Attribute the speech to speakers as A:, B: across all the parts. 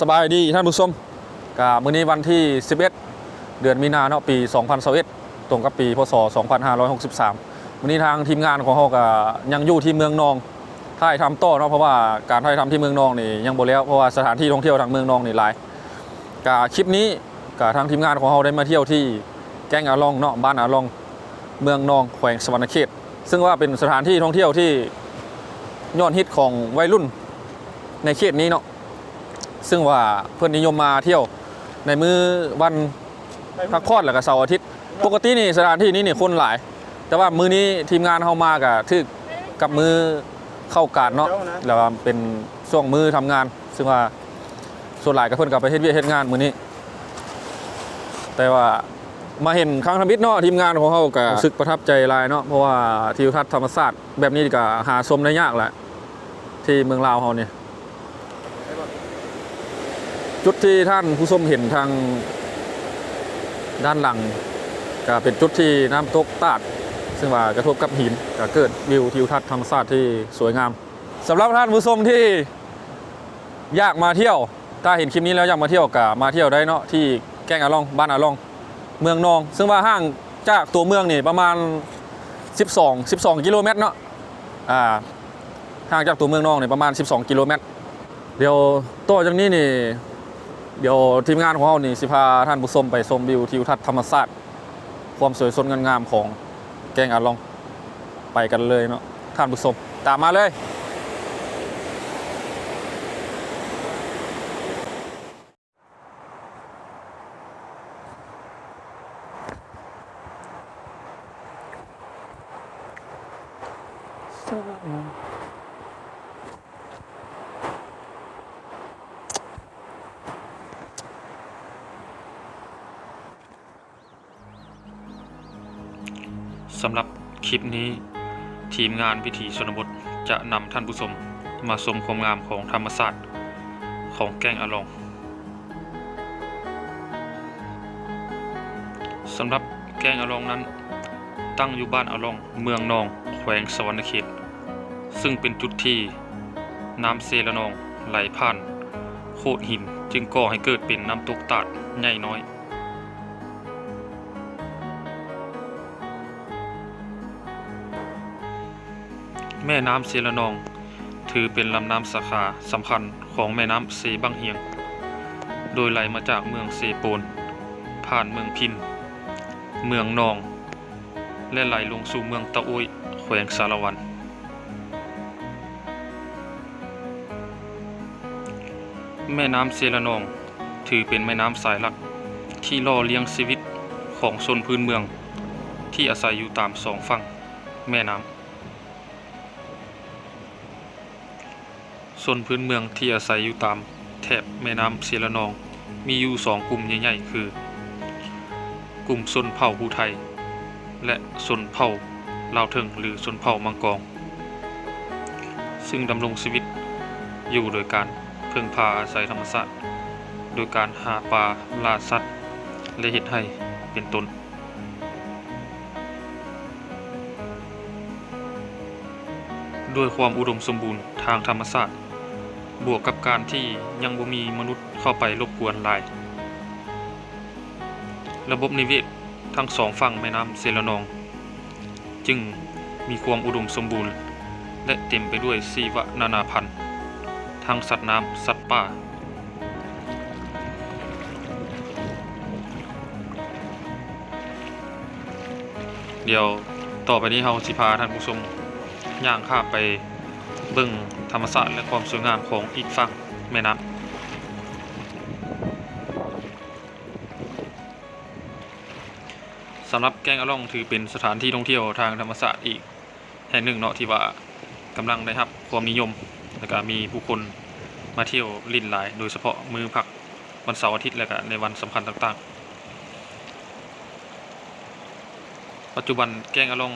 A: สบายดีท่านผู้ชมกามื้อนี้วันที่ 11 เดือนมีนาเนาะปี 2021ตรงกับปีพศ 2563มื้อนี้ทางทีมงานของเฮาก็ยังอยู่ที่เมืองนองถ่ายทำต่อเนาะเพราะว่าการถ่ายทำที่เมืองนองนี่ยังบ่แล้วเพราะว่าสถานที่ท่องเที่ยวทางเมืองนองนี่หลายกาคลิปนี้กาทางทีมงานของเฮาได้มาเที่ยวที่แก้งอาลองเนาะบ้านอาลองเมืองนองแขวงสวรรณเขต ซึ่งว่าเป็นสถานที่ท่องเที่ยวที่ยอดฮิตของวัยรุ่นในเขตนี้เนาะ ซึ่งว่าเพื่อนนิยมมาเที่ยวในมือวันพักผ่อนแล้วก็เสาร์อาทิตย์ ปกตินี่สถานที่นี้นี่คนหลาย แต่ว่ามือนี้ทีมงานเข้ามากับทึกกับมือเข้ากาดเนาะแล้วก็เป็นช่วงมือทำงาน ซึ่งว่าส่วนหลายกับเพื่อนกับไปเฮ็ดเวียกเฮ็ดงานมือนี้ แต่ว่ามาเห็นครั้งทำบิดเนาะทีมงานของเขาก็รู้สึกประทับใจหลายเนาะเพราะว่าทิวทัศน์ธรรมศาสตร์แบบนี้ก็หาชมได้ยากแหละที่เมืองลาวเขาเนี่ย จุดที่ท่านผู้ชมเห็นทางด้านหลังก็เป็นจุดที่น้ำตกตาด ซึ่งว่ากระทบกับหินก็เกิดวิวทิวทัศน์ธรรมชาติที่สวยงามสำหรับท่านผู้ชมที่อยากมาเที่ยว ถ้าเห็นคลิปนี้แล้วอยากมาเที่ยวก็มาเที่ยวได้เนาะที่แก้งอาลองบ้านอาลอง เมืองนอง ซึ่งว่าห่างจากตัวเมืองนี่ประมาณ 12 12 กิโลเมตรเนาะอ่าห่างจากตัวเมืองนองนี่ประมาณ 12 กิโลเมตร เดี๋ยวต่อจากนี้นี่ เดี๋ยวทีมงานของเรานี่สิพาท่านผู้ชมไปชมวิวทิวทัศน์ธรรมศาสตร์ความสวยสดงดงามของแกงอาลอง ไปกันเลยเนาะท่านผู้ชมตามมาเลย
B: สำหรับ คลิปนี้ ทีมงานวิถีชนบทจะนำท่านผู้ชมมาชมความงามของธรรมศาสตร์ของแก้งอาลองสำหรับแก้งอาลองนั้น ตั้งอยู่บ้านอาลองเมืองนอง แขวงสวรรณเขต ซึ่งเป็นจุดที่น้ำเซละนองไหลผ่านโขดหินจึงก่อให้เกิดเป็นน้ำตกตาดใหญ่น้อย แม่น้ำเซละนอง ถือเป็นลำน้ำสาขาสำคัญของแม่น้ำเซบังเฮียง โดยไหลมาจากเมืองเซโปน ผ่านเมืองพิน เมืองนอง และไหลลงสู่เมืองตะอุยแขวงสารวัน แม่น้ำเซละนอง ถือเป็นแม่น้ำสายหลักที่ล่อเลี้ยงชีวิตของชนพื้นเมือง ที่อาศัยอยู่ตามสองฝั่งแม่น้ำ ส่วนพื้นเมืองที่อาศัยอยู่ตามแถบแม่น้ำเสียละนอง มีอยู่สองกลุ่มใหญ่ๆ คือ กลุ่มชนเผ่าภูไทย และชนเผ่าลาวเทิงหรือชนเผ่ามังกรซึ่งดำรงชีวิตอยู่โดยการเพึ่งพาอาศัยธรรมชาติโดยการหาปลาล่าสัตว์และเห็ดให้เป็นต้นด้วยความอุดมสมบูรณ์ทางธรรมชาติ บวกกับการที่ยังบ่มีมนุษย์เข้าไปรบกวนหลาย ระบบนิเวศทั้งสองฝั่งแม่น้ำเซลนอง จึงมีความอุดมสมบูรณ์ และเต็มไปด้วยชีวนานาพันธุ์ทั้งสัตว์น้ำสัตว์ป่า เดี๋ยวต่อไปนี้เราสิพาท่านผู้ชมย่างข้าไปเบิ่ง ธรรมศาสตร์และความสวยงามของอีกฝั่งแม่น้ำสำหรับแกงอะล่องถือเป็นสถานที่ท่องเที่ยวทางธรรมศาสตร์อีกแห่งหนึ่งเนาะที่ว่ากำลังได้รับความนิยมและก็มีผู้คนมาเที่ยวลินหลาย โดยเฉพาะมือพักวันเสาร์อาทิตย์และก็ในวันสำคัญต่างๆ ปัจจุบันแกงอะล่อง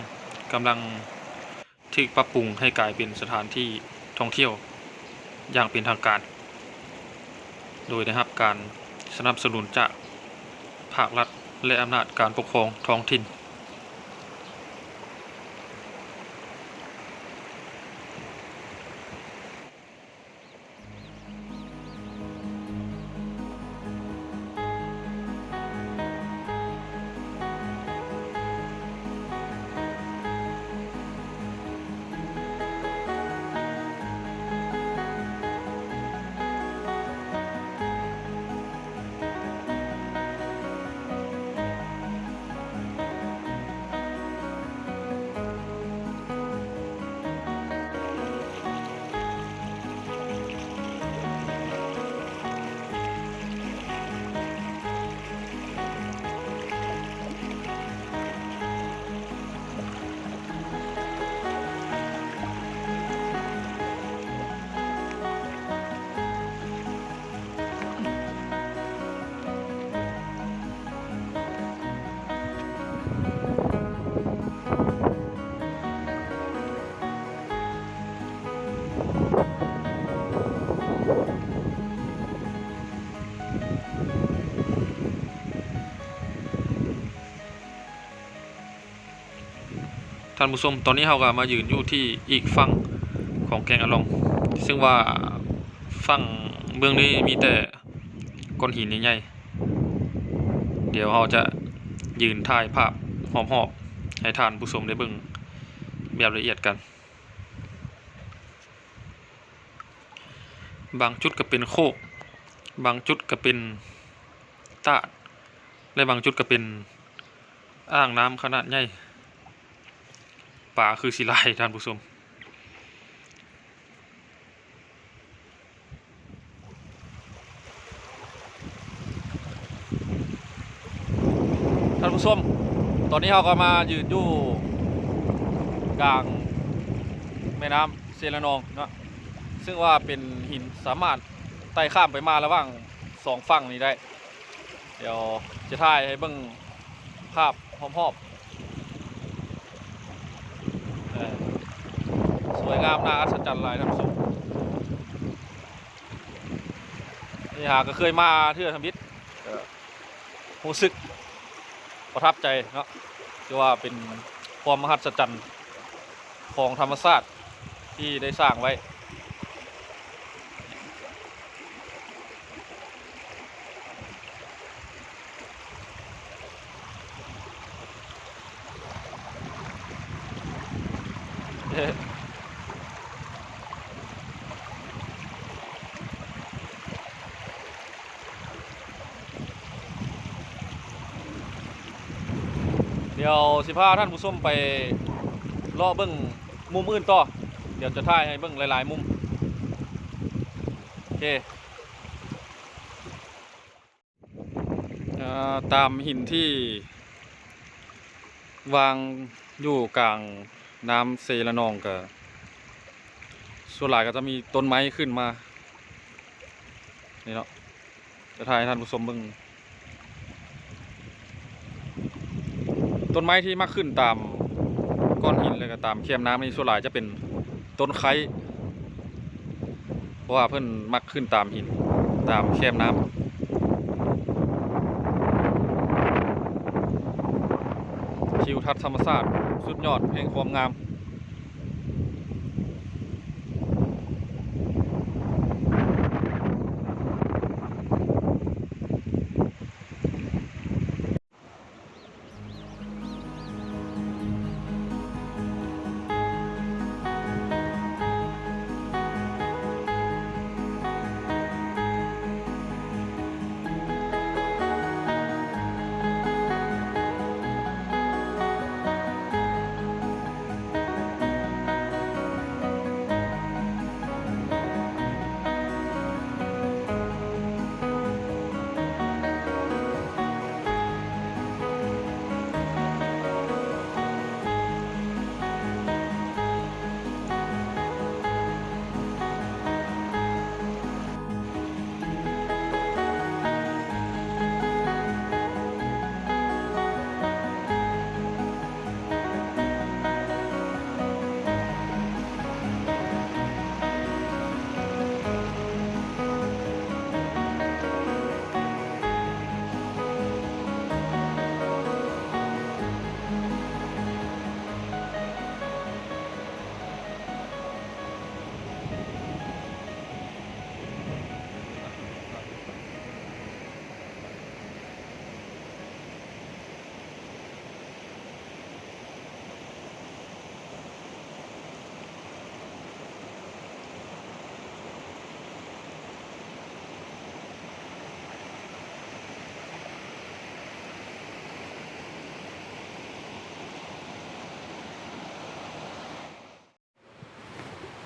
B: กำลังที่ปรับปรุงให้กลายเป็นสถานที่ ท่องเที่ยวอย่างเป็นทางการ โดยนะครับการสนับสนุนจากภาครัฐและอำนาจการปกครองท้องถิ่น ท่านผู้ชมตอนนี้เราก็มายืนอยู่ที่อีกฝั่งของแกงอะลอง ซึ่งว่าฝั่งเมืองนี้มีแต่ก้อนหินใหญ่ๆเดี๋ยวเราจะยืนถ่ายภาพหอบๆให้ท่านผู้ชมได้เบิ่งแบบละเอียดกัน บางจุดก็เป็นโคก บางจุดก็เป็นตาดและบางจุดก็เป็นอ่างน้ำขนาดใหญ่ ป่าคือสิลายท่านผู้ชม
A: ท่านผู้ชมตอนนี้เราก็มายืนอยู่กลางแม่น้ำเซรานองเนาะซึ่งว่าเป็นหินสามารถไต่ข้ามไปมาระหว่างสองฝั่งนี้ได้ เดี๋ยวจะถ่ายให้เบิ่งภาพพร้อมๆเออส วยงามน่าอัศจรรย์หลายท่านผู้ชมนี่หาก็เคยมาเที่ยวทำบิดเอ่อรู้สึกประทับใจเนาะที่ว่าเป็นความมหัศจรรย์ของธรรมชาติที่ได้สร้างไว้เอ๊ะเดี๋ยว สิพาท่านผู้ชมไปเลาะเบิ้งมุมอื่นต่อ เดี๋ยวจะถ่ายให้เบิ้งหลายๆมุม โอเคตามหินที่ วางอยู่กลางน้ำเซละนองกับส่วนหลายก็จะมีต้นไม้ขึ้นมา นี่เนาะจะถ่ายท่านผู้ชมเบิ่ง ต้นไม้ที่มักขึ้นตามก้อนหินเลยก็ตามเขียมน้ำนี่ส่วนหลายจะเป็นต้นไคร้เพราะว่าเพิ่นมักขึ้นตามหินตามเขียมน้ำทิวทัศน์ธรรมชาติสุดยอดแห่งความงาม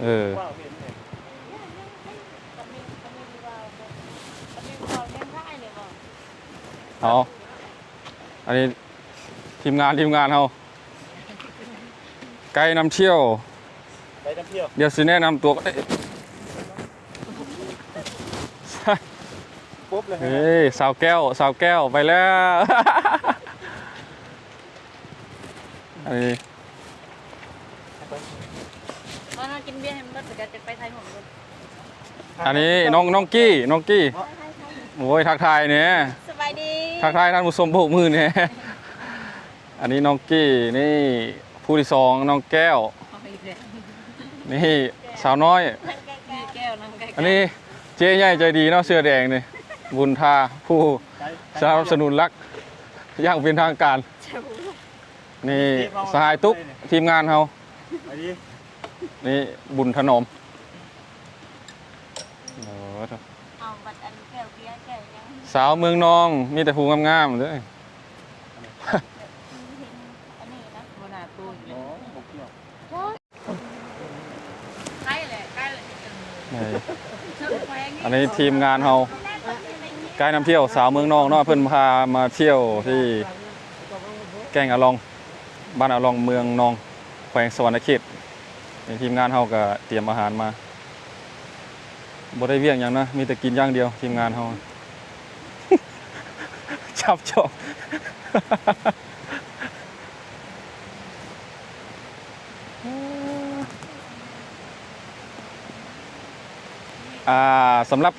A: ออ
C: ว้าวเห็นเลย
A: เอาอันนี้ทีมงานทีมงานเราไกด์นำเที่ยว
C: ไปน้ำเที่ยว
A: เดี๋ยวสิแนะนำตัวเอ้ย
C: ปุ๊บเลยฮะ
A: เฮ้ยสาวแก้วสาวแก้วไปแล้ว อันนี้
D: ตอนเรากินเบียร์ให้มันเดี๋ยว จะไปไทยหมเลย
A: อันนี้น้องน้องกี้น้องกี้โอ้ยทักทายเนี่ย
D: สบายดี
A: ทักทายท่านผู้ชมโบกมือเนี่ยอันนี้น้องกี้นี่ผู้ที่สองน้องแก้ว นี่สาวน้อย อันนี้เจ๊ใหญ่ใจดีเนาะเสื้อแดงนี่บุญทาผู้สนับสนุนรักอย่างเป็นทางการ นี่สหายตุ๊กทีมงานเฮา
C: ไปดิ
A: นี่บุญถนอมโอ้โห
D: เอาบัตรอันแก้วเบียร์แก้วยัง
A: สาวเมืองนอง มีแต่ผู้งามๆเด้อ
D: อันนี้นะโบนาตูอีกแล้
C: โอ้
D: ว
C: บกเกี่ยว
D: ใกล้เลยใกล้เลย
A: นี่
D: เชิงแพง
A: อันนี้ทีมงานเฮาไกด์นำเที่ยวสาวเมืองนองเนาะเพิ่นพามาเที่ยวที่แก่งอะลอง บ้านอะลองเมืองนอง แขวงสวรรณเขต นี่ทีมงานเฮาก็เตรียมอาหารมาบ่ได้เวียงหยังนะมีแต่กินอย่างเดียว ทีมงานเฮาชับจอกอ่าสำหรับ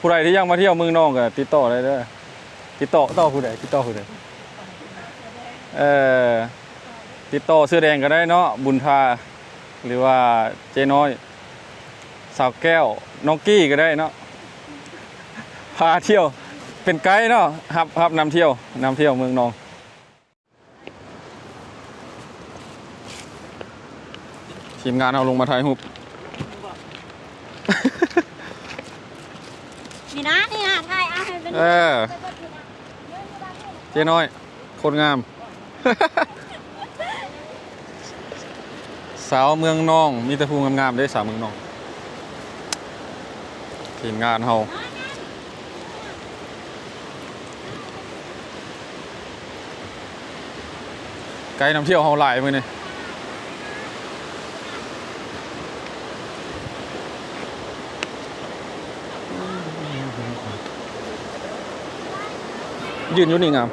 A: ผู้ใดที่ยังมาเที่ยวเมืองนองก็ติดต่อได้เด้อติดต่อต่อผู้ใดติดต่อผู้ใดเอ่อติดต่อเสื้อแดงก็ได้เนาะบุญทา หรือว่าเจ๊น้อย สาวแก้วน้องกี้ก็ได้เนาะพาเที่ยวเป็นไกด์เนาะครับครับนำเที่ยวนำเที่ยวเมืองนองทีมงานเอาลงมาถ่ายรูป
D: นี่นะนี่ฮะถ่ายเอาให้เป็น
A: เออเจ๊น้อย คนงาม สาวเมืองนอง มีแต่ภูงามๆได้สาวเมืองนอง ทีมงานเฮาไกด์นำเที่ยวเฮาหลายมื้อนี่ยืนอยู่นี่งาม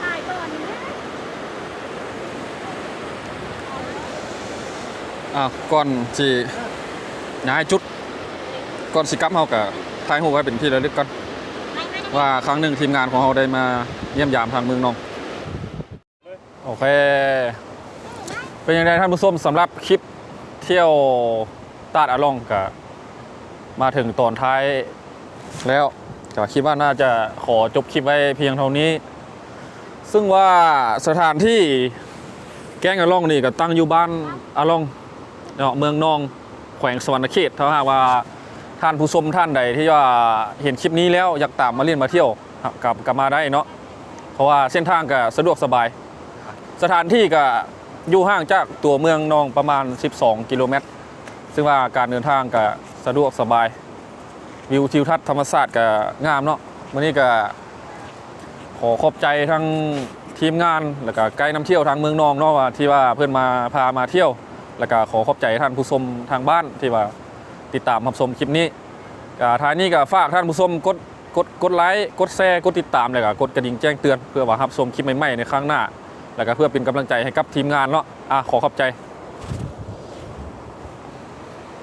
D: ถ่ายก่อนนะ
A: อะก่อนสิย้ายจุดก่อนสิกลับเฮาก็ถ่ายรูปไว้เป็นที่ระลึกก่อนว่าครั้งหนึ่งทีมงานของเราได้มาเยี่ยมยามทางเมืองนองโอเค เป็นยังไงท่านผู้ชมสำหรับคลิปเที่ยวตาดอาลองกับมาถึงตอนท้ายแล้วก็คิดว่าน่าจะขอจบคลิปไว้เพียงเท่านี้ ซึ่งว่าสถานที่แก้งอาลองนี่ก็ตั้งอยู่บ้านอาลอง เนาะเมืองนองแขวงสวรรณเขตถ้าหากว่าท่านผู้ชมท่านใดที่ว่าเห็นคลิปนี้แล้วอยากตามมาเล่นมาเที่ยวกลับกลับมาได้เนาะเพราะว่าเส้นทางก็สะดวกสบาย สถานที่ก็อยู่ห่างจากตัวเมืองนองประมาณ 12 กิโลเมตร ซึ่งว่าการเดินทางก็สะดวกสบาย วิวทิวทัศน์ธรรมศาสตร์ก็งามเนาะวันนี้ก็ขอขอบใจทั้งทีมงานแล้วก็ไกด์นำเที่ยวทางเมืองนองเนาะว่าที่ว่าเพื่อนมาพามาเที่ยว แล้วก็ขอขอบใจท่านผู้ชมทางบ้านที่ว่าติดตามรับชมคลิปนี้ก็ท้ายนี้ก็ฝากท่านผู้ชมกดกดกดไลค์กดแชร์กดติดตามเลยก็กดกระดิ่งแจ้งเตือนเพื่อว่ารับชมคลิปใหม่ๆในครั้งหน้า แล้วก็เพื่อเป็นกำลังใจให้กับทีมงานเนาะอะขอขอบใจ